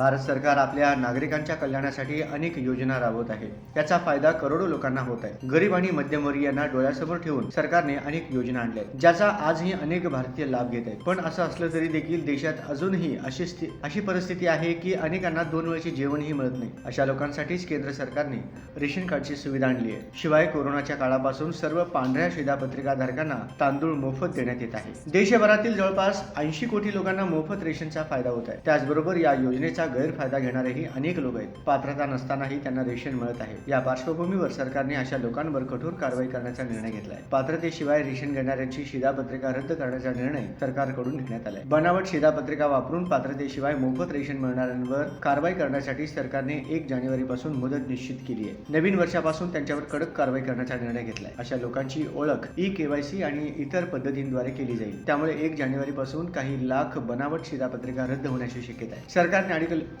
भारत सरकार आपल्या नागरिकांच्या कल्याणासाठी अनेक योजना राबवत आहे. त्याचा फायदा करोडो लोकांना होत आहे. गरीब आणि मध्यमवर्गीयांना डोळ्यासमोर ठेवून सरकारने अनेक योजना आणल्या आहेत ज्याचा आजही अनेक भारतीय लाभ घेत आहेत. पण असं असलं तरी देखील देशात अजूनही अशी अशी परिस्थिती आहे की अनेकांना दोन वेळचे जेवणही मिळत नाही. अशा लोकांसाठीच केंद्र सरकारने रेशन कार्डची सुविधा आणली आहे. शिवाय कोरोनाच्या काळापासून सर्व पांढऱ्या शिधापत्रिका धारकांना तांदूळ मोफत देण्यात येत आहे. देशभरातील जवळपास ऐंशी कोटी लोकांना मोफत रेशनचा फायदा होत आहे. त्याचबरोबर या योजनेचा गैरफायदा घेणारेही अनेक लोक आहेत. पात्रता नसतानाही त्यांना रेशन मिळत आहे. या पार्श्वभूमीवर सरकारने अशा लोकांवर कठोर कारवाई करण्याचा निर्णय घेतला आहे पात्रतेशिवाय रेशन घेणाऱ्यांची शिधापत्रिका रद्द करण्याचा निर्णय सरकारकडून घेण्यात आलाय. बनावट शिधापत्रिका वापरून पात्रतेशिवाय मोफत रेशन मिळणाऱ्यांवर कारवाई करण्यासाठी सरकारने एक जानेवारी पासून मुदत निश्चित केली आहे. नवीन वर्षापासून त्यांच्यावर कडक कारवाई करण्याचा निर्णय घेतलाय. अशा लोकांची ओळख ई केवायसी आणि इतर पद्धतींद्वारे केली जाईल. त्यामुळे एक जानेवारी पासून काही लाख बनावट शिधापत्रिका रद्द होण्याची शक्यता आहे. सरकारने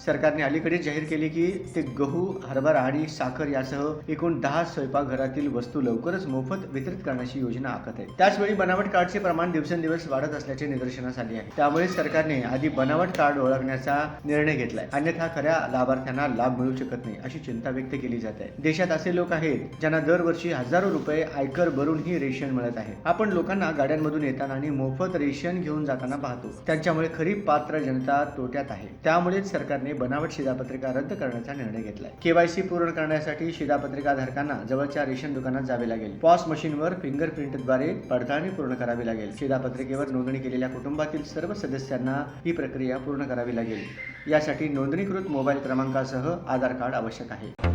सरकारने अलीकडेच जाहीर केले की ते गहू हरभरा आणि साखर यासह एकूण दहा स्वयंपाकघरातील वस्तू लवकरच मोफत वितरित करण्याची योजना आखत आहे. त्याचवेळी बनावट कार्डचे प्रमाण दिवसेंदिवस वाढत असल्याचे निदर्शनास आले आहे. त्यामुळे सरकारने आधी बनावट कार्ड ओळखण्याचा निर्णय घेतलाय. अन्यथा खऱ्या लाभार्थ्यांना लाभ मिळू शकत नाही अशी चिंता व्यक्त केली जात आहे. देशात असे लोक आहेत ज्यांना दरवर्षी हजारो रुपये आयकर भरूनही रेशन मिळत आहे. आपण लोकांना गाड्यांमधून येताना आणि मोफत रेशन घेऊन जाताना पाहतो. त्यांच्यामुळे खरी पात्र जनता तोट्यात आहे. त्यामुळेच सरकारने बनावट शिधापत्रिका रद्द करण्याचा निर्णय घेतलाय. केवायसी पूर्ण करण्यासाठी शिधापत्रिका धारकांना जवळच्या रेशन दुकानात जावे लागेल. पॉस मशीनवर फिंगरप्रिंटद्वारे पडताळणी पूर्ण करावी लागेल. शिधापत्रिकेवर नोंदणी केलेल्या कुटुंबातील सर्व सदस्यांना ही प्रक्रिया पूर्ण करावी लागेल. यासाठी नोंदणीकृत मोबाईल क्रमांकासह आधार कार्ड आवश्यक आहे.